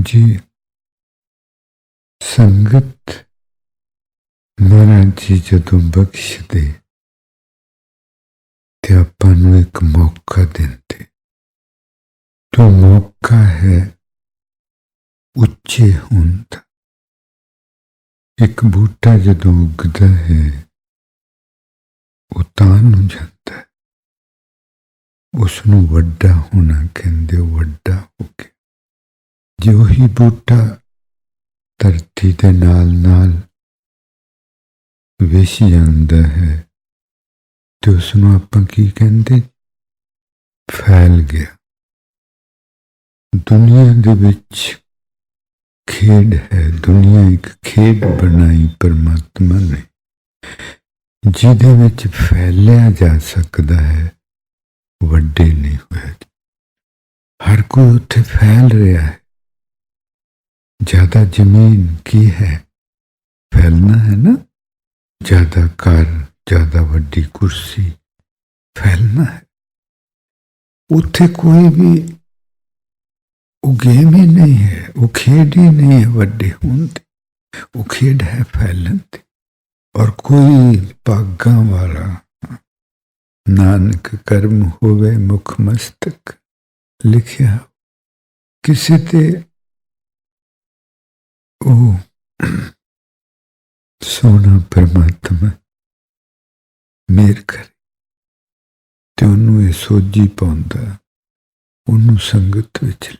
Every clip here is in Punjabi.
ਜੀ। ਸੰਗਤ ਮਹਾਰਾਜ ਜੀ ਜਦੋਂ ਬਖਸ਼ਦੇ ਤੇ ਆਪਾਂ ਨੂੰ ਇੱਕ ਮੌਕਾ ਦਿੰਦੇ। तो ਮੌਕਾ ਹੈ ਉੱਚੇ ਹੋਣ ਦਾ ਇੱਕ ਬੂਟਾ ਜਦੋਂ ਉੱਗਦਾ ਹੈ, ਉਹ ਤਾਂ ਨੂੰ ਜਾਂਦਾ। ਹੈ ਉਸ ਨੂੰ ਵੱਡਾ ਹੋਣਾ ਕਹਿੰਦੇ ਵੱਡਾ ਹੋ ਕੇ। ਜੇ ਉਹੀ ਬੂਟਾ ਧਰਤੀ ਦੇ ਨਾਲ ਨਾਲ ਵਿਸ਼ ਜਾਂਦਾ ਹੈ ਤੇ ਉਸ ਨੂੰ ਆਪਾਂ ਕੀ ਕਹਿੰਦੇ? ਫੈਲ ਗਿਆ। ਦੁਨੀਆ ਦੇ ਵਿੱਚ ਖੇਡ ਹੈ। ਦੁਨੀਆ ਇੱਕ ਖੇਡ ਬਣਾਈ ਪਰਮਾਤਮਾ ਨੇ, ਜਿਹਦੇ ਵਿੱਚ ਫੈਲਿਆ ਜਾ ਸਕਦਾ ਹੈ, ਵੱਡੇ ਨਹੀਂ ਹੋਇਆ। ਹਰ ਕੋਈ ਉੱਥੇ ਫੈਲ ਰਿਹਾ ਹੈ। ਜ਼ਿਆਦਾ ਜ਼ਮੀਨ ਕੀ ਹੈ? ਫੈਲਣਾ ਹੈ ਨਾ? ਜ਼ਿਆਦਾ ਘਰ, ਜ਼ਿਆਦਾ ਵੱਡੀ ਕੁਰਸੀ, ਫੈਲਣਾ ਹੈ। ਉੱਥੇ ਕੋਈ ਵੀ ਉਹ ਗੇਮ ਹੀ ਨਹੀਂ ਹੈ, ਉਹ ਖੇਡ ਹੀ ਨਹੀਂ ਹੈ ਵੱਡੇ ਹੋਣ ਦੀ ਉਹ ਖੇਡ ਹੈ ਫੈਲਣ ਦੀ ਔਰ ਕੋਈ ਭਾਗਾਂ ਵਾਲਾ, ਨਾਨਕ ਕਰਮ ਹੋਵੇ ਮੁਖ ਮਸਤਕ, ਲਿਖਿਆ ਕਿਸੇ ਤੇ ਉਹ ਸੋਨਾ ਪਰਮਾਤਮਾ, ਮੇਰ ਕਰੇ। ਤੇ ਉਹਨੂੰ ਇਹ ਸੋਝੀ ਪਾਉਂਦਾ, ਉਹਨੂੰ ਸੰਗਤ ਵਿੱਚ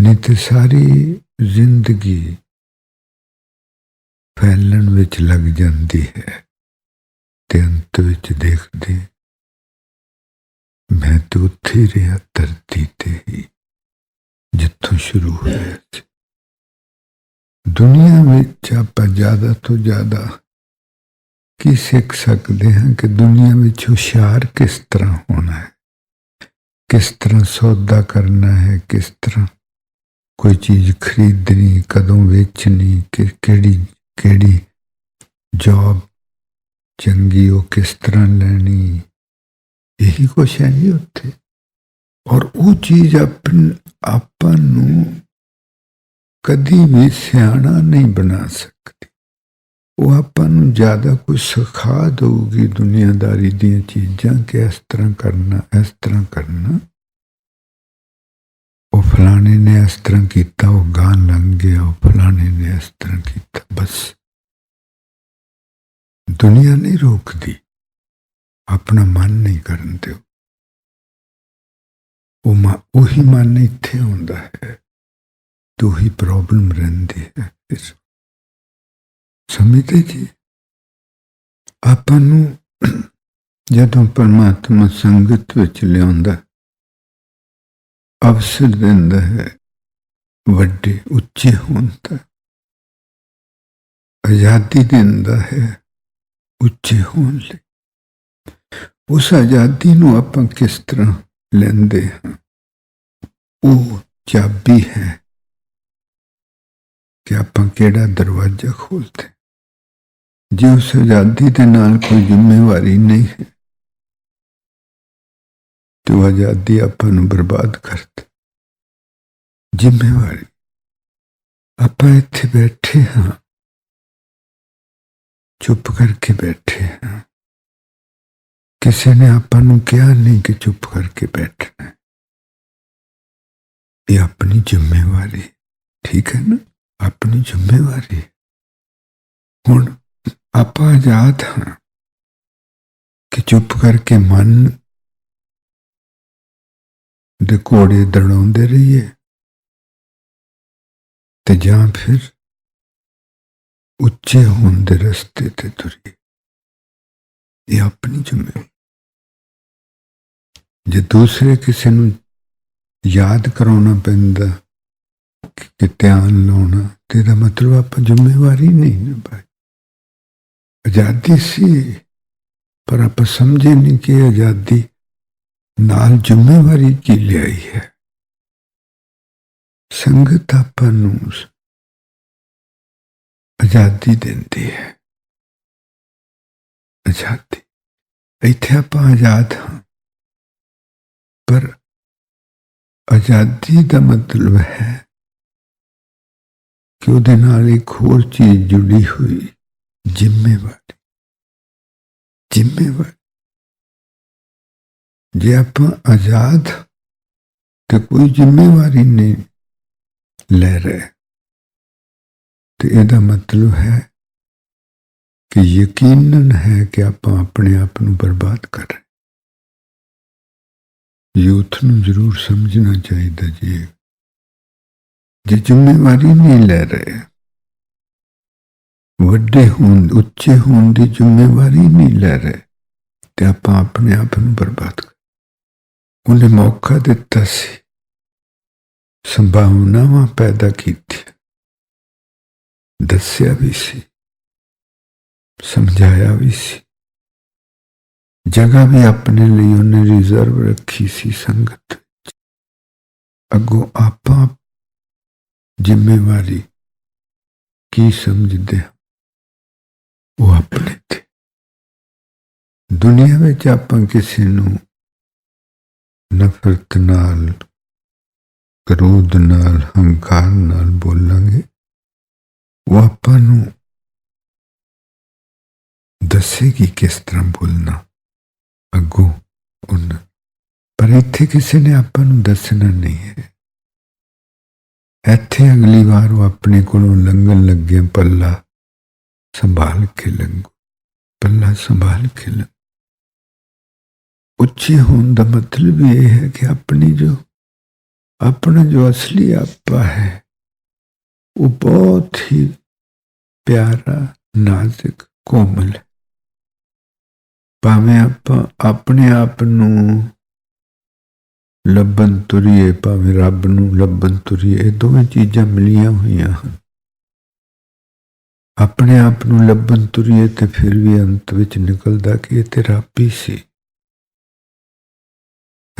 ਨਹੀਂ ਤੇ ਸਾਰੀ ਜ਼ਿੰਦਗੀ ਫੈਲਣ ਵਿੱਚ ਲੱਗ ਜਾਂਦੀ ਹੈ ਤੇ ਅੰਤ ਵਿੱਚ ਦੇਖਦੇ ਮੈਂ ਤਾਂ ਉੱਥੇ ਰਿਹਾ ਧਰਤੀ ਤੇ ਹੀ, ਜਿੱਥੋਂ ਸ਼ੁਰੂ ਹੋਇਆ ਸੀ। ਦੁਨੀਆ ਵਿੱਚ ਆਪਾਂ ਜ਼ਿਆਦਾ ਤੋਂ ਜ਼ਿਆਦਾ ਕੀ ਸਿੱਖ ਸਕਦੇ ਹਾਂ ਕਿ ਦੁਨੀਆ ਵਿੱਚ ਹੁਸ਼ਿਆਰ ਕਿਸ ਤਰ੍ਹਾਂ ਹੋਣਾ ਹੈ? ਕਿਸ ਤਰ੍ਹਾਂ ਸੌਦਾ ਕਰਨਾ ਹੈ? ਕਿਸ ਤਰ੍ਹਾਂ ਕੋਈ ਚੀਜ਼ ਖਰੀਦਣੀ, ਕਦੋਂ ਵੇਚਣੀ, ਕਿ ਕਿਹੜੀ ਕਿਹੜੀ ਜੌਬ ਚੰਗੀ ਉਹ ਕਿਸ ਤਰ੍ਹਾਂ ਲੈਣੀ? ਇਹੀ ਕੁਛ ਹੈ ਜੀ ਉੱਥੇ। ਔਰ ਉਹ ਚੀਜ਼ ਆਪਨ, ਆਪਾਂ ਨੂੰ ਕਦੀ ਵੀ ਸਿਆਣਾ ਨਹੀਂ ਬਣਾ ਸਕਦੀ। ਉਹ ਆਪਾਂ ਨੂੰ ਜ਼ਿਆਦਾ ਕੁਝ ਸਿਖਾ ਦਊਗੀ ਦੁਨੀਆਦਾਰੀ ਦੀਆਂ ਚੀਜ਼ਾਂ ਕਿ ਇਸ ਤਰ੍ਹਾਂ ਕਰਨਾ, ਇਸ ਤਰ੍ਹਾਂ ਕਰਨਾ। ਉਹ ਫਲਾਣੇ ਨੇ ਇਸ ਤਰ੍ਹਾਂ ਕੀਤਾ, ਉਹ ਗਾਂ ਲੰਘ ਗਿਆ, ਉਹ ਫਲਾਣੇ ਨੇ ਇਸ ਤਰ੍ਹਾਂ ਕੀਤਾ, ਬਸ। ਦੁਨੀਆ ਨਹੀਂ ਰੋਕਦੀ। ਆਪਣਾ ਮਨ ਨਹੀਂ ਕਰਨ ਦਿਓ। ਉਹ ਮਾ, ਉਹੀ ਮਨ ਇੱਥੇ ਹੁੰਦਾ ਹੈ। ਤੋ ਹੀ ਪ੍ਰੋਬਲਮ ਰਹਿੰਦੀ ਹੈ ਫਿਰ ਸਮਝਦੇ ਜੀ ਆਪਾਂ ਨੂੰ ਜਦੋਂ ਪਰਮਾਤਮਾ ਸੰਗਤ ਵਿੱਚ ਲਿਆਉਂਦਾ ਅਵਸਰ ਦਿੰਦਾ ਹੈ ਵੱਡੇ ਉੱਚੇ ਹੋਣ ਦਾ ਆਜ਼ਾਦੀ ਦਿੰਦਾ ਹੈ ਉੱਚੇ ਹੋਣ ਲਈ ਉਸ ਆਜ਼ਾਦੀ ਨੂੰ ਆਪਾਂ ਕਿਸ ਤਰ੍ਹਾਂ ਲੈਂਦੇ ਹਾਂ ਉਹ ਚਾਬੀ ਹੈ ਕਿ ਆਪਾਂ ਕਿਹੜਾ ਦਰਵਾਜ਼ਾ ਖੋਲਦੇ ਜੇ ਉਸ ਆਜ਼ਾਦੀ ਦੇ ਨਾਲ ਕੋਈ ਜ਼ਿੰਮੇਵਾਰੀ ਨਹੀਂ ਹੈ, ਤੇ ਉਹ ਆਜ਼ਾਦੀ ਆਪਾਂ ਨੂੰ ਬਰਬਾਦ ਕਰਦੀ। ਜ਼ਿੰਮੇਵਾਰੀ। ਆਪਾਂ ਇੱਥੇ ਬੈਠੇ ਹਾਂ। ਚੁੱਪ ਕਰਕੇ ਬੈਠੇ ਹਾਂ। ਕਿਸੇ ਨੇ ਆਪਾਂ ਨੂੰ ਕਿਹਾ ਨਹੀਂ ਕਿ ਚੁੱਪ ਕਰਕੇ ਬੈਠਣਾ ਇਹ ਆਪਣੀ ਜ਼ਿੰਮੇਵਾਰੀ ਠੀਕ ਹੈ ਨਾ? ਆਪਣੀ ਜ਼ਿੰਮੇਵਾਰੀ। ਹੁਣ ਆਪਾਂ ਆਜ਼ਾਦ ਹਾਂ ਕਿ ਚੁੱਪ ਕਰਕੇ ਮਨ ਦੇ ਕੋੜੇ ਦੜਾਉਂਦੇ ਰਹੀਏ ਤੇ ਜਾਂ ਫਿਰ ਉੱਚੇ ਹੋਣ ਦੇ ਰਸਤੇ ਤੇ ਤੁਰੀਏ। ਇਹ ਆਪਣੀ ਜ਼ਿੰਮੇਵਾਰੀ। ਜੇ ਦੂਸਰੇ ਕਿਸੇ ਨੂੰ ਯਾਦ ਕਰਾਉਣਾ ਪੈਂਦਾ ਕਿ ਧਿਆਨ ਲਾਉਣਾ ਤੇ ਦਾ ਮਤਲਬ ਆਪਾਂ ਜ਼ਿੰਮੇਵਾਰੀ ਨਹੀਂ ਨਿਭਾਈ। ਆਜ਼ਾਦੀ ਸੀ, ਪਰ ਆਪਾਂ ਸਮਝੇ ਨਹੀਂ ਕਿ ਆਜ਼ਾਦੀ ਨਾਲ ਜ਼ਿੰਮੇਵਾਰੀ ਕੀ ਲਿਆਈ ਹੈ। ਸੰਗਤ ਆਪਾਂ ਨੂੰ ਆਜ਼ਾਦੀ ਦਿੰਦੀ ਹੈ। ਆਜ਼ਾਦੀ। ਇੱਥੇ ਆਪਾਂ ਆਜ਼ਾਦ ਹਾਂ। ਪਰ ਆਜ਼ਾਦੀ ਦਾ ਮਤਲਬ ਹੈ ਕਿ ਉਹਦੇ ਨਾਲ ਇੱਕ ਹੋਰ ਚੀਜ਼ ਜੁੜੀ ਹੋਈ, ਜ਼ਿੰਮੇਵਾਰੀ। ਜ਼ਿੰਮੇਵਾਰੀ। ਜੇ ਆਪਾਂ ਆਜ਼ਾਦ ਤੇ ਕੋਈ ਜ਼ਿੰਮੇਵਾਰੀ ਨਹੀਂ ਲੈ ਰਹੇ, ਤੇ ਇਹਦਾ ਮਤਲਬ ਹੈ ਕਿ ਯਕੀਨਨ ਹੈ ਕਿ ਆਪਾਂ ਆਪਣੇ ਆਪ ਨੂੰ ਬਰਬਾਦ ਕਰ ਰਹੇ। ਯੂਥ ਨੂੰ ਜ਼ਰੂਰ ਸਮਝਣਾ ਚਾਹੀਦਾ ਜੀ ਜੇ ਜ਼ਿੰਮੇਵਾਰੀ ਨਹੀਂ ਲੈ ਰਹੇ ਵੱਡੇ ਹੋਣ ਉੱਚੇ ਹੋਣ ਦੀ ਜ਼ਿੰਮੇਵਾਰੀ ਨਹੀਂ ਲੈ ਰਹੇ ਤੇ ਆਪਾਂ ਆਪਣੇ ਆਪ ਨੂੰ ਬਰਬਾਦ ਕਰ ਉਹਨੇ ਮੌਕਾ ਦਿੱਤਾ ਸੀ ਸੰਭਾਵਨਾਵਾਂ ਪੈਦਾ ਕੀਤੀ ਦੱਸਿਆ ਵੀ ਸੀ ਸਮਝਾਇਆ ਵੀ ਸੀ ਜਗ੍ਹਾ ਵੀ ਆਪਣੇ ਲਈ ਉਹਨੇ ਰਿਜ਼ਰਵ ਰੱਖੀ ਸੀ ਸੰਗਤ ਵਿੱਚ। ਅੱਗੋਂ ਆਪਾਂ ਜ਼ਿੰਮੇਵਾਰੀ ਕੀ ਸਮਝਦੇ ਹਾਂ? ਉਹ ਆਪਣੇ ਤੇ। ਦੁਨੀਆ ਵਿੱਚ ਆਪਾਂ ਕਿਸੇ ਨੂੰ ਨਫ਼ਰਤ ਨਾਲ, ਕਰੋਧ ਨਾਲ, ਹੰਕਾਰ ਨਾਲ ਬੋਲਾਂਗੇ, ਉਹ ਆਪਾਂ ਨੂੰ ਦੱਸੇਗੀ ਕਿਸ ਤਰ੍ਹਾਂ ਬੋਲਣਾ ਅੱਗੋਂ ਉਹਨਾਂ। ਪਰ ਇੱਥੇ ਕਿਸੇ ਨੇ ਆਪਾਂ ਨੂੰ ਦੱਸਣਾ ਨਹੀਂ ਹੈ। ਇੱਥੇ ਅਗਲੀ ਵਾਰ ਉਹ ਆਪਣੇ ਕੋਲੋਂ ਲੰਘਣ ਲੱਗੇ, ਪੱਲਾ ਸੰਭਾਲ ਕੇ ਲੰਘੋ, ਪੱਲਾ ਸੰਭਾਲ ਕੇ ਲੰਘੋ। ਉੱਚੇ ਹੋਣ ਦਾ ਮਤਲਬ ਇਹ ਹੈ ਕਿ ਆਪਣੀ ਜੋ, ਆਪਣਾ ਜੋ ਅਸਲੀ ਆਪਾ ਹੈ, ਉਹ ਬਹੁਤ ਹੀ ਪਿਆਰਾ, ਨਾਜ਼ੁਕ, ਕੋਮਲ ਭਾਵੇਂ ਆਪਾਂ ਆਪਣੇ ਆਪ ਨੂੰ ਲੱਭਣ ਤੁਰੀਏ ਭਾਵੇਂ ਰੱਬ ਨੂੰ ਲੱਭਣ ਤੁਰੀਏ, ਇਹ ਦੋਵੇਂ ਚੀਜ਼ਾਂ ਮਿਲੀਆਂ ਹੋਈਆਂ ਹਨ। ਆਪਣੇ ਆਪ ਨੂੰ ਲੱਭਣ ਤੁਰੀਏ ਤੇ ਫਿਰ ਵੀ ਅੰਤ ਵਿੱਚ ਨਿਕਲਦਾ ਕਿ ਇਹ ਤੇ ਰੱਬ ਹੀ ਸੀ।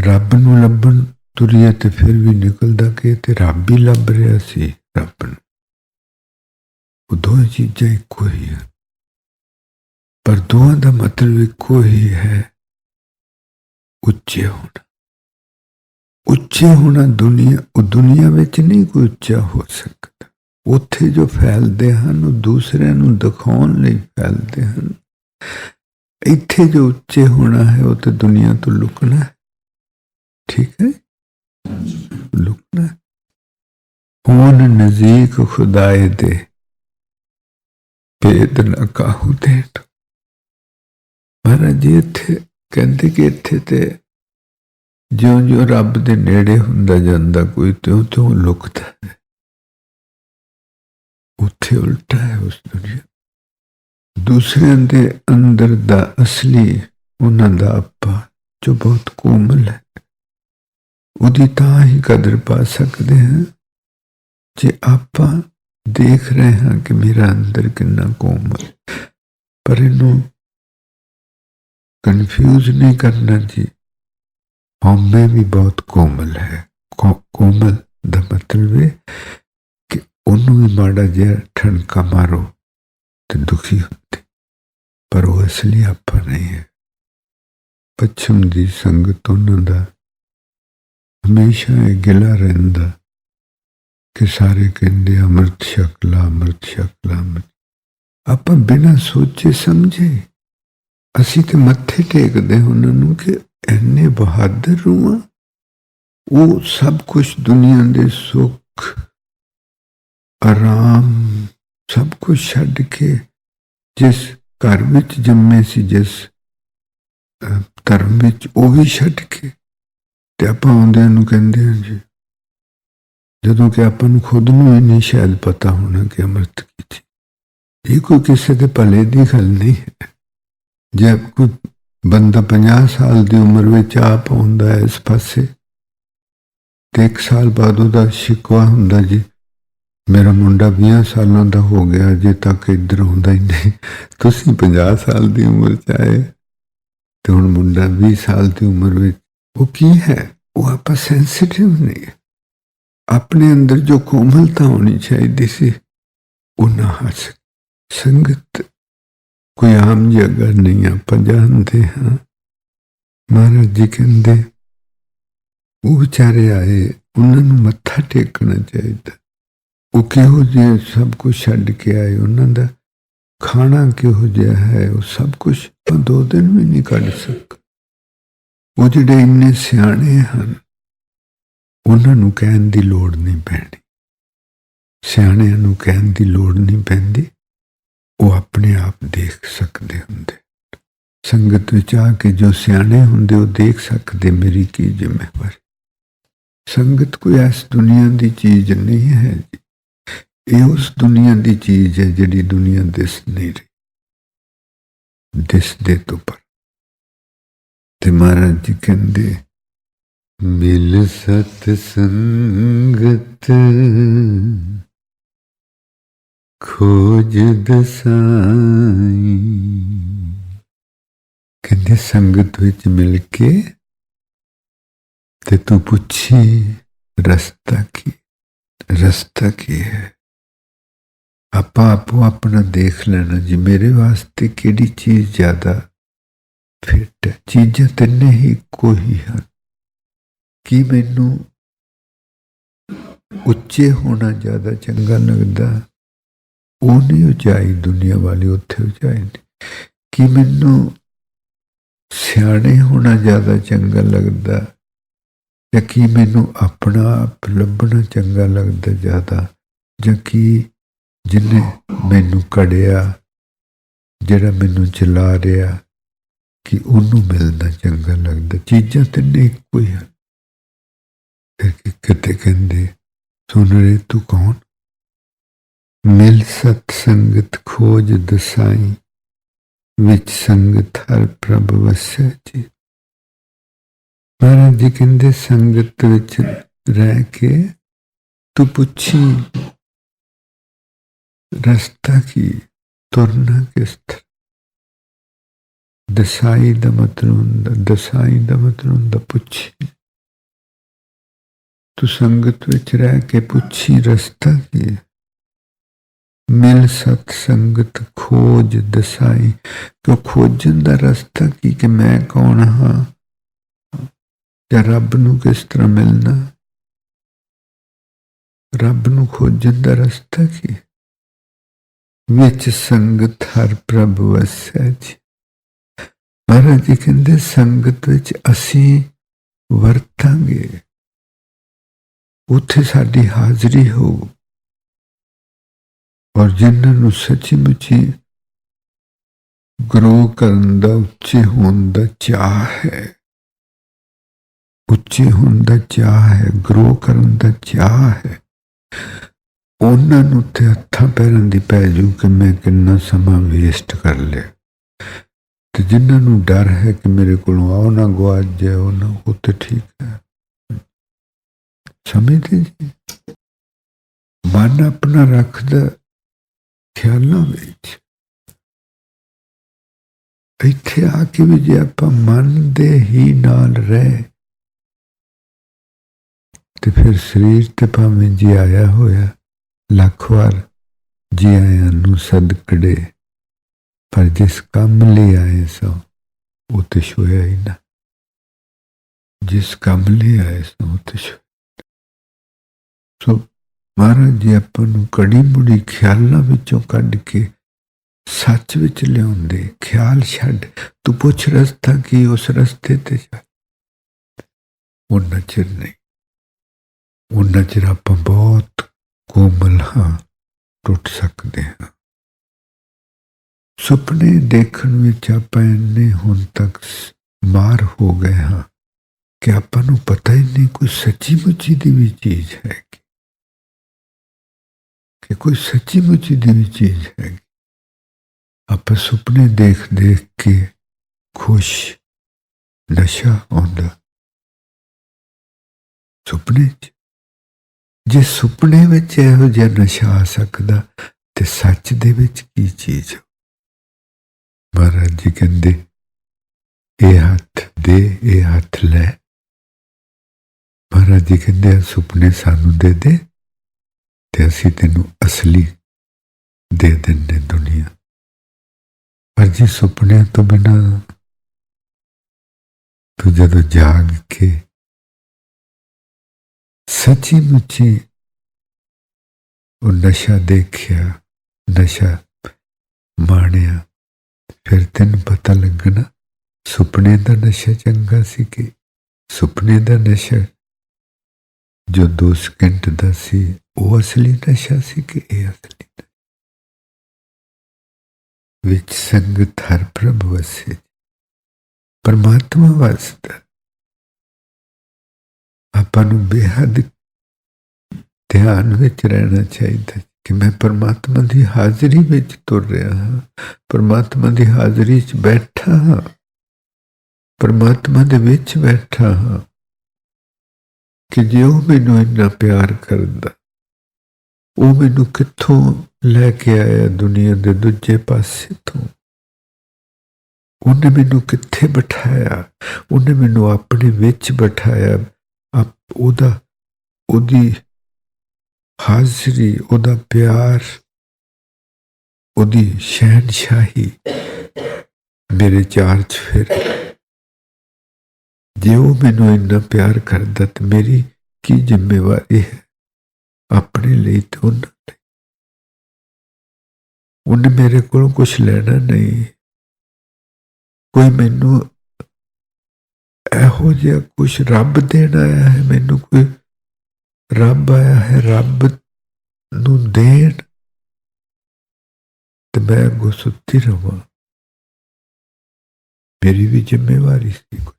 ਰੱਬ ਨੂੰ ਲੱਭਣ ਤੁਰੀਏ ਤੇ ਫਿਰ ਵੀ ਨਿਕਲਦਾ ਕਿ ਇਹ ਤੇ ਰੱਬ ਹੀ ਲੱਭ ਰਿਹਾ ਸੀ, ਰੱਬ ਨੂੰ। ਉਹ ਦੋਵੇਂ ਚੀਜ਼ਾਂ ਇੱਕੋ ਹੀ ਹਨ। ਪਰ ਦੋਵਾਂ ਦਾ ਮਤਲਬ ਇੱਕੋ ਹੀ ਹੈ, ਉੱਚੇ ਹੋਣਾ। ਉੱਚੇ ਹੋਣਾ ਦੁਨੀਆ, ਉਹ ਦੁਨੀਆ ਵਿੱਚ ਨਹੀਂ ਕੋਈ ਉੱਚਾ ਹੋ ਸਕਦਾ। ਉੱਥੇ ਜੋ ਫੈਲਦੇ ਹਨ, ਉਹ ਦੂਸਰਿਆਂ ਨੂੰ ਦਿਖਾਉਣ ਲਈ ਫੈਲਦੇ ਹਨ। ਇੱਥੇ ਜੋ ਉੱਚੇ ਹੋਣਾ ਹੈ, ਉਹ ਤੇ ਦੁਨੀਆ ਤੋਂ ਲੁਕਣਾ ਹੈ। ਠੀਕ ਹੈ? ਲੁਕਣਾ ਹੈ। ਹੋਣ ਨਜ਼ੀਕ ਖੁਦਾਏ ਦੇ ਭੇਦ ਨਾ ਕਾਹੂ ਦੇਟ। ਮਹਾਰਾਜ ਜੀ, ਇੱਥੇ ਕਹਿੰਦੇ ਕਿ ਇੱਥੇ ਤੇ ਜਿਉਂ ਜਿਉਂ ਰੱਬ ਦੇ ਨੇੜੇ ਹੁੰਦਾ ਜਾਂਦਾ, ਕੋਈ ਤਿਉਂ ਤਿਉਂ ਲੁਕਦਾ ਹੈ। ਉੱਥੇ ਉਲਟਾ ਹੈ ਉਸ ਦੁਨੀਆ। ਦੂਸਰਿਆਂ ਦੇ ਅੰਦਰ ਦਾ ਅਸਲੀ, ਉਹਨਾਂ ਦਾ ਆਪਾ ਜੋ ਬਹੁਤ ਕੋਮਲ ਹੈ। ਉਹਦੀ ਤਾਂ ਹੀ ਕਦਰ ਪਾ ਸਕਦੇ ਹਾਂ। ਜੇ ਆਪਾਂ ਦੇਖ ਰਹੇ ਹਾਂ ਕਿ ਮੇਰਾ ਅੰਦਰ ਕਿੰਨਾ ਕੋਮਲ ਪਰ ਇਹਨੂੰ ਕਨਫਿਊਜ਼ ਨਹੀਂ ਕਰਨਾ ਜੀ। ਹਉਮੈ ਵੀ ਬਹੁਤ ਕੋਮਲ ਹੈ। ਕੋ- ਕੋਮਲ ਦਾ ਮਤਲਬ ਹੈ ਕਿ ਉਹਨੂੰ ਵੀ ਮਾੜਾ ਜਿਹਾ ਠਣਕਾ ਮਾਰੋ ਤੇ ਦੁਖੀ ਹੁੰਦੇ। ਪਰ ਉਹ ਅਸਲੀ ਆਪਾਂ ਨਹੀਂ ਹੈ। ਪੱਛਮ ਦੀ ਸੰਗਤ ਉਹਨਾਂ ਦਾ ਹਮੇਸ਼ਾ ਇਹ ਗਿਲਾ ਰਹਿੰਦਾ ਕਿ ਸਾਰੇ ਕਹਿੰਦੇ ਅੰਮ੍ਰਿਤ ਛਕਲਾ ਅੰਮ੍ਰਿਤ ਛਕਲਾ ਅੰਮ੍ਰਿਤ ਆਪਾਂ ਬਿਨਾਂ ਸੋਚੇ ਸਮਝੇ ਅਸੀਂ ਤੇ ਮੱਥੇ ਟੇਕਦੇ ਉਹਨਾਂ ਨੂੰ ਕਿ ਇੰਨੇ ਬਹਾਦਰ ਰੂਹਾਂ ਉਹ ਸਭ ਕੁਝ ਦੁਨੀਆ ਦੇ ਸੁੱਖ, ਆਰਾਮ, ਸਭ ਕੁਝ ਛੱਡ ਕੇ ਜਿਸ ਘਰ ਵਿੱਚ ਜੰਮੇ ਸੀ, ਜਿਸ ਧਰਮ ਵਿੱਚ, ਉਹ ਵੀ ਛੱਡ ਕੇ। ਤੇ ਆਪਾਂ ਆਉਂਦਿਆਂ ਨੂੰ ਕਹਿੰਦੇ ਹਾਂ ਜੀ, ਜਦੋਂ ਕਿ ਆਪਾਂ ਨੂੰ ਖੁਦ ਨੂੰ ਹੀ ਨਹੀਂ ਸ਼ਾਇਦ ਪਤਾ ਹੋਣਾ ਕਿ ਅੰਮ੍ਰਿਤ ਕੀ ਚੀਜ਼ ਇਹ ਕੋਈ ਕਿਸੇ ਦੇ ਭਲੇ ਦੀ ਗੱਲ ਨਹੀਂ ਹੈ। ਜੇ ਕੋਈ ਬੰਦਾ 50 ਸਾਲ ਦੀ ਉਮਰ ਵਿੱਚ ਆਪ ਹੁੰਦਾ ਹੈ ਇਸ ਪਾਸੇ। ਤੇ ਇੱਕ ਸਾਲ ਬਾਅਦ ਉਹਦਾ ਸ਼ਿਕਵਾ ਹੁੰਦਾ ਜੀ। ਮੇਰਾ ਮੁੰਡਾ 20 ਸਾਲਾਂ ਦਾ ਹੋ ਗਿਆ, ਅਜੇ ਤੱਕ ਇੱਧਰ ਹੁੰਦਾ ਹੀ ਨਹੀਂ। ਤੁਸੀਂ 50 ਸਾਲ ਦੀ ਉਮਰ ਚ ਆਏ, ਤੇ ਹੁਣ ਮੁੰਡਾ 20 ਸਾਲ ਦੀ ਉਮਰ ਵਿੱਚ, ਉਹ ਕੀ ਹੈ? ਉਹ ਆਪਾਂ ਸੈਂਸਿਟਿਵ ਨਹੀਂ ਆਪਣੇ ਅੰਦਰ ਜੋ ਕੋਮਲਤਾ ਹੋਣੀ ਚਾਹੀਦੀ ਸੀ, ਉਹ ਨਾ ਹੱਸ। ਸੰਗਤ ਕੋਈ ਆਮ ਜਗ੍ਹਾ ਨਹੀਂ ਆਪਾਂ ਜਾਣਦੇ ਹਾਂ। ਮਹਾਰਾਜ ਜੀ ਕਹਿੰਦੇ, ਉਹ ਵਿਚਾਰੇ ਆਏ, ਉਹਨਾਂ ਨੂੰ ਮੱਥਾ ਟੇਕਣਾ ਚਾਹੀਦਾ। ਉਹ ਕਿਹੋ ਜਿਹੇ ਸਭ ਕੁਝ ਛੱਡ ਕੇ ਆਏ, ਉਹਨਾਂ ਦਾ ਖਾਣਾ ਕਿਹੋ ਜਿਹਾ ਹੈ, ਉਹ ਸਭ ਕੁਝ ਆਪਾਂ ਦੋ ਦਿਨ ਵੀ ਨਹੀਂ ਕੱਢ ਸਕ। ਉਹ ਜਿਹੜੇ ਇੰਨੇ ਸਿਆਣੇ ਹਨ, ਉਹਨਾਂ ਨੂੰ ਕਹਿਣ ਦੀ ਲੋੜ ਨਹੀਂ ਪੈਣੀ। ਸਿਆਣਿਆਂ ਨੂੰ ਕਹਿਣ ਦੀ ਲੋੜ ਨਹੀਂ ਪੈਂਦੀ। ਉਹ ਆਪਣੇ ਆਪ ਦੇਖ ਸਕਦੇ ਹੁੰਦੇ। ਸੰਗਤ ਵਿੱਚ ਆ ਕੇ ਜੋ ਸਿਆਣੇ ਹੁੰਦੇ, ਉਹ ਦੇਖ ਸਕਦੇ ਮੇਰੀ ਕੀ ਜ਼ਿੰਮੇਵਾਰੀ। ਸੰਗਤ ਕੋਈ ਐਸ ਦੁਨੀਆ ਦੀ ਚੀਜ਼ ਨਹੀਂ ਹੈ ਜੀ। ਇਹ ਉਸ ਦੁਨੀਆ ਦੀ ਚੀਜ਼ ਹੈ ਜਿਹੜੀ ਦੁਨੀਆ ਦਿਸ ਨਹੀਂ ਰਹੀ। ਦਿਸ ਦੇ ਤੋਂ ਪਰ। ਤੇ ਮਹਾਰਾਜ ਜੀ ਕਹਿੰਦੇ, ਮਿਲ ਸਤ ਸੰਗਤ ਖੋਜ ਦਸਾਈ। ਕਹਿੰਦੇ ਸੰਗਤ ਵਿੱਚ ਮਿਲ ਕੇ ਤੇ ਤੂੰ ਪੁੱਛੀ, ਰਸਤਾ ਕੀ? ਰਸਤਾ ਕੀ ਹੈ? ਆਪਾਂ ਆਪੋ ਆਪਣਾ ਦੇਖ ਲੈਣਾ ਜੀ, ਮੇਰੇ ਵਾਸਤੇ ਕਿਹੜੀ ਚੀਜ਼ ਜ਼ਿਆਦਾ ਫਿੱਟ ਹੈ? ਚੀਜ਼ਾਂ ਤਿੰਨੇ ਹੀ ਕੋਈ ਹਨ ਕੀ ਮੈਨੂੰ ਉੱਚੇ ਹੋਣਾ ਜ਼ਿਆਦਾ ਚੰਗਾ ਲੱਗਦਾ? ਉਹ ਨਹੀਂ ਉਚਾਈ ਦੁਨੀਆ ਵਾਲੀ ਉੱਥੇ ਉਚਾਈ ਨਹੀਂ ਕਿ ਮੈਨੂੰ ਸਿਆਣੇ ਹੋਣਾ ਜ਼ਿਆਦਾ ਚੰਗਾ ਲੱਗਦਾ ਜਾਂ ਕੀ ਮੈਨੂੰ ਆਪਣਾ ਆਪ ਲੱਭਣਾ ਚੰਗਾ ਲੱਗਦਾ ਜ਼ਿਆਦਾ ਜਾਂ ਕੀ ਜਿਹਨੇ ਮੈਨੂੰ ਕੜਿਆ, ਜਿਹੜਾ ਮੈਨੂੰ ਚਲਾ ਰਿਹਾ, ਕਿ ਉਹਨੂੰ ਮਿਲਣਾ ਚੰਗਾ ਲੱਗਦਾ। ਚੀਜ਼ਾਂ ਤੇ ਨਹੀਂ ਕੋਈ ਹਨ। ਫਿਰ ਕੀ ਕਿਤੇ ਕਹਿੰਦੇ, ਸੁਣ ਰਹੇ ਤੂੰ ਕੌਣ? ਮਿਲ ਸਤ ਸੰਗਤ ਖੋਜ ਦਸਾਈ, ਵਿੱਚ ਸੰਗਤ ਹਰ ਪ੍ਰਭ ਵਸੈ ਜੀ। ਮਹਾਰਾਜ ਜੀ ਕਹਿੰਦੇ ਸੰਗਤ ਵਿੱਚ ਰਹਿ ਕੇ ਤੂੰ ਪੁੱਛੀ, ਰਸਤਾ ਕੀ, ਤੁਰਨਾ ਕਿਸ ਤਰ੍ਹਾਂ ਦਸਾਈ ਦਾ ਮਤਲਬ ਹੁੰਦਾ ਦਸਾਈ ਦਾ ਮਤਲਬ ਹੁੰਦਾ ਪੁੱਛੀ। ਤੂੰ ਸੰਗਤ ਵਿੱਚ ਰਹਿ ਕੇ ਪੁੱਛੀ ਰਸਤਾ ਕੀ ਹੈ? ਮਿਲ ਸਤ ਸੰਗਤ ਖੋਜ ਦਸਾਈ। ਕਿ ਖੋਜਣ ਦਾ ਰਸਤਾ ਕੀ ਕਿ ਮੈਂ ਕੌਣ ਹਾਂ? ਜਾਂ ਰੱਬ ਨੂੰ ਕਿਸ ਤਰ੍ਹਾਂ ਮਿਲਣਾ? ਰੱਬ ਨੂੰ ਖੋਜਣ ਦਾ ਰਸਤਾ ਕੀ? ਵਿੱਚ ਸੰਗਤ ਹਰ ਪ੍ਰਭ ਵਸੈ ਜੀ। ਮਹਾਰਾਜ ਜੀ ਕਹਿੰਦੇ, ਸੰਗਤ ਵਿੱਚ ਅਸੀਂ ਵਰਤਾਂਗੇ। ਉੱਥੇ ਸਾਡੀ ਹਾਜ਼ਰੀ ਹੋਊ। ਔਰ ਜਿਨ੍ਹਾਂ ਨੂੰ ਸੱਚੀ ਮੁੱਚੀ ਗਰੋ ਕਰਨ ਦਾ ਉੱਚੇ ਹੋਣ ਦਾ ਚਾਹ ਹੈ, ਉੱਚੇ ਹੋਣ ਦਾ ਚਾਹ ਹੈ ਗਰੋ ਕਰਨ ਦਾ ਚਾਹ ਹੈ, ਉਹਨਾਂ ਨੂੰ ਤੇ ਹੱਥਾਂ ਪੈਰਾਂ ਦੀ ਪੈ ਜੂ ਕਿ ਮੈਂ ਕਿੰਨਾ ਸਮਾਂ ਵੇਸਟ ਕਰ ਲਿਆ। ਤੇ ਜਿਨ੍ਹਾਂ ਨੂੰ ਡਰ ਹੈ ਕਿ ਮੇਰੇ ਕੋਲੋਂ ਆਉ ਨਾ ਗਵਾਚ ਜਾਏ ਉਹ ਨਾ, ਉਹ ਤੇ ਠੀਕ ਹੈ। ਸਮਝਦੇ ਜੀ? ਮਨ ਆਪਣਾ ਰੱਖਦਾ। ਖਿਆਲਾਂ ਵਿੱਚ। ਇੱਥੇ ਆ ਕੇ ਵੀ ਜੇ ਆਪਾਂ ਮਨ ਦੇ ਹੀ ਨਾਲ ਰਹਿ, ਤੇ ਫਿਰ ਸਰੀਰ ਤੇ ਭਾਵੇਂ ਜੀ ਆਇਆ ਹੋਇਆ ਲੱਖ ਵਾਰ ਜੀ ਆਇਆ ਨੂੰ ਸਦਕੜੇ, ਪਰ ਜਿਸ ਕੰਮ ਲਈ ਆਏ ਸੋ, ਉਹ ਤੇ ਛੋਇਆ ਹੀ ਨਾ। ਜਿਸ ਕੰਮ ਲਈ ਆਏ ਸੋ, ਉਹ ਤੇ ਛੋਇਆ ਸੋ ਮਹਾਰਾਜ ਜੀ, ਆਪਾਂ ਨੂੰ ਕੜੀ ਮੁੜੀ ਖਿਆਲਾਂ ਵਿੱਚੋਂ ਕੱਢ ਕੇ ਸੱਚ ਵਿੱਚ ਲਿਆਉਂਦੇ, ਖਿਆਲ ਛੱਡ। ਤੂੰ ਪੁੱਛ ਰਸਤਾ ਕੀ, ਉਸ ਰਸਤੇ ਤੇ ਚੱਲ ਉਹ ਨਚਰ ਨਹੀਂ। ਉਹ ਨਚਰ ਆਪਾਂ ਬਹੁਤ ਕੋਮਲ ਹਾਂ, ਟੁੱਟ ਸਕਦੇ ਹਾਂ। ਸੁਪਨੇ ਦੇਖਣ ਵਿੱਚ ਆਪਾਂ ਇੰਨੇ ਹੁਣ ਤੱਕ ਮਾਰ ਹੋ ਗਏ ਹਾਂ ਕਿ ਆਪਾਂ ਨੂੰ ਪਤਾ ਹੀ ਨਹੀਂ ਕੋਈ ਸੱਚੀ ਮੁੱਚੀ ਦੀ ਵੀ ਚੀਜ਼ ਹੈ ਕਿ ਕੋਈ ਸੱਚੀ ਮੁੱਚੀ ਦੀ ਵੀ ਚੀਜ਼ ਹੈ ਆਪਾਂ ਸੁਪਨੇ ਦੇਖ ਦੇਖ ਕੇ ਖੁਸ਼ ਨਸ਼ਾ ਆਉਂਦਾ। ਸੁਪਨੇ ਚ। ਜੇ ਸੁਪਨੇ ਵਿੱਚ ਇਹੋ ਜਿਹਾ ਨਸ਼ਾ ਆ ਸਕਦਾ, ਤੇ ਸੱਚ ਦੇ ਵਿੱਚ ਕੀ ਚੀਜ਼ ਮਹਾਰਾਜ ਜੀ ਕਹਿੰਦੇ, ਇਹ ਹੱਥ ਦੇ, ਇਹ ਹੱਥ ਲੈ। ਮਹਾਰਾਜ ਜੀ ਕਹਿੰਦੇ ਸੁਪਨੇ ਸਾਨੂੰ ਦੇ ਦੇ। ਤੇ ਅਸੀਂ ਤੈਨੂੰ ਅਸਲੀ ਦੇ ਦਿੰਦੇ ਦੁਨੀਆ। ਪਰ ਜੀ ਸੁਪਨਿਆਂ ਤੋਂ ਬਿਨਾ ਤੂੰ ਜਦੋਂ ਜਾਗ ਕੇ ਸੱਚੀ ਮੁੱਚੀ ਉਹ ਨਸ਼ਾ ਦੇਖਿਆ, ਨਸ਼ਾ ਮਾਣਿਆ, ਫਿਰ ਤੈਨੂੰ ਪਤਾ ਲੱਗਣਾ ਸੁਪਨੇ ਦਾ ਨਸ਼ਾ ਚੰਗਾ ਸੀ ਕਿ ਸੁਪਨੇ ਦਾ ਨਸ਼ਾ ਜੋ ਦੋ ਸਕਿੰਟ ਦਾ ਸੀ ਉਹ ਅਸਲੀ ਨਸ਼ਾ ਸੀ ਕਿ ਇਹ ਅਸਲੀ ਨਸ਼ਾ? ਵਿੱਚ ਸੰਗਤ ਹਰ ਪ੍ਰਭ ਵਸੇ। ਪਰਮਾਤਮਾ ਵਸਦਾ। ਆਪਾਂ ਨੂੰ ਬੇਹੱਦ ਧਿਆਨ ਵਿੱਚ ਰਹਿਣਾ ਚਾਹੀਦਾ ਕਿ ਮੈਂ ਪਰਮਾਤਮਾ ਦੀ ਹਾਜ਼ਰੀ ਵਿੱਚ ਤੁਰ ਰਿਹਾ ਹਾਂ। ਪਰਮਾਤਮਾ ਦੀ ਹਾਜ਼ਰੀ 'ਚ ਬੈਠਾ ਹਾਂ। ਪਰਮਾਤਮਾ ਦੇ ਵਿੱਚ ਬੈਠਾ ਹਾਂ। ਕਿ ਜੇ ਉਹ ਮੈਨੂੰ ਇੰਨਾ ਪਿਆਰ ਕਰਦਾ ਉਹ ਮੈਨੂੰ ਕਿੱਥੋਂ ਲੈ ਕੇ ਆਇਆ ਦੁਨੀਆ ਦੇ ਦੂਜੇ ਪਾਸੇ ਤੋਂ? ਉਹਨੇ ਮੈਨੂੰ ਕਿੱਥੇ ਬਿਠਾਇਆ? ਉਹਨੇ ਮੈਨੂੰ ਆਪਣੇ ਵਿੱਚ ਬਿਠਾਇਆ। ਆਪ ਉਹਦਾ, ਉਹਦੀ ਹਾਜ਼ਰੀ, ਉਹਦਾ ਪਿਆਰ, ਉਹਦੀ ਸ਼ਹਿਨਸ਼ਾਹੀ ਮੇਰੇ ਚਾਰ ਚ ਫਿਰ। ਜੇ ਉਹ ਮੈਨੂੰ ਇੰਨਾ ਪਿਆਰ ਕਰਦਾ ਤੇ ਮੇਰੀ ਕੀ ਜ਼ਿੰਮੇਵਾਰੀ ਹੈ? ਆਪਣੇ ਲਈ ਤੇ ਉਹਨਾਂ ਲਈ। ਉਹਨੇ ਮੇਰੇ ਕੋਲੋਂ ਕੁਝ ਲੈਣਾ ਨਹੀਂ। ਕੋਈ ਮੈਨੂੰ ਇਹੋ ਜਿਹਾ ਕੁਝ ਰੱਬ ਦੇਣ ਆਇਆ ਹੈ? ਮੈਨੂੰ ਕੋਈ ਰੱਬ ਆਇਆ ਹੈ ਰੱਬ ਨੂੰ ਦੇਣ? ਤੇ ਮੈਂ ਅੱਗੋਂ ਸੁੱਤੀ ਰਵਾਂ। ਮੇਰੀ ਵੀ ਜ਼ਿੰਮੇਵਾਰੀ ਸੀ